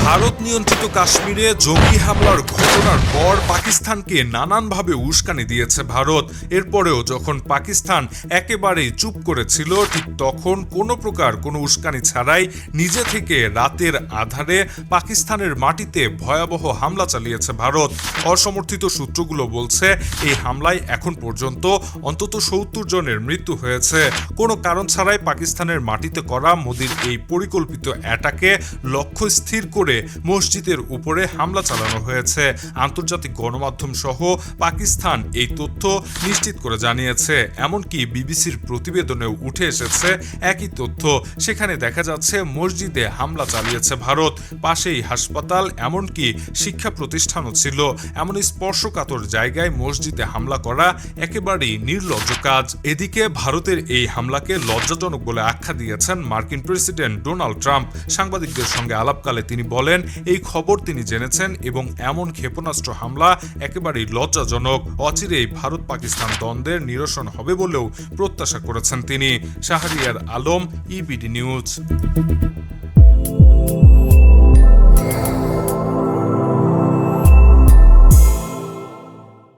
ভারত নিয়ন্ত্রিত কাশ্মীরে জঙ্গি হামলার ঘটনার পর পাকিস্তানকে নানানভাবে উস্কানি দিয়েছে ভারত। এরপরেও যখন পাকিস্তান একেবারেই চুপ করেছিল, ঠিক তখন কোনো প্রকার কোনো উস্কানি ছাড়াই নিজে থেকে রাতের আধারে পাকিস্তানের মাটিতে ভয়াবহ হামলা চালিয়েছে ভারত। অসমর্থিত সূত্রগুলো বলছে, এই হামলায় এখন পর্যন্ত অন্তত সত্তর জনের মৃত্যু হয়েছে। কোনো কারণ ছাড়াই পাকিস্তানের মাটিতে করা মোদির এই পরিকল্পিত অ্যাটাকে লক্ষ্য স্থির করে মসজিদের উপরে হামলা চালানো হয়েছে। আন্তর্জাতিক গণমাধ্যম সহ পাকিস্তান এই তথ্য নিশ্চিত করে জানিয়েছে। এমনকি বিবিসির প্রতিবেদনেও উঠে এসেছে একই তথ্য। সেখানে দেখা যাচ্ছে, মসজিদে হামলা চালিয়েছে ভারত, পাশেই হাসপাতাল, এমনকি শিক্ষা প্রতিষ্ঠানও ছিল। এমন স্পর্শকাতর জায়গায় মসজিদে হামলা করা একেবারেই নির্লজ্জ কাজ। এদিকে ভারতের এই হামলাকে লজ্জাজনক বলে আখ্যা দিয়েছেন মার্কিন প্রেসিডেন্ট ডোনাল্ড ট্রাম্প। সাংবাদিকদের সঙ্গে আলাপকালে তিনি বলেন, এই খবর তিনি জেনেছেন এবং এমন ক্ষেপণাস্ত্র হামলা একেবারেই লজ্জাজনক। অচিরেই ভারত পাকিস্তান দ্বন্দ্বের নিরসন হবে বলেও প্রত্যাশা করেছেন তিনি। Shahriar Alam EBD news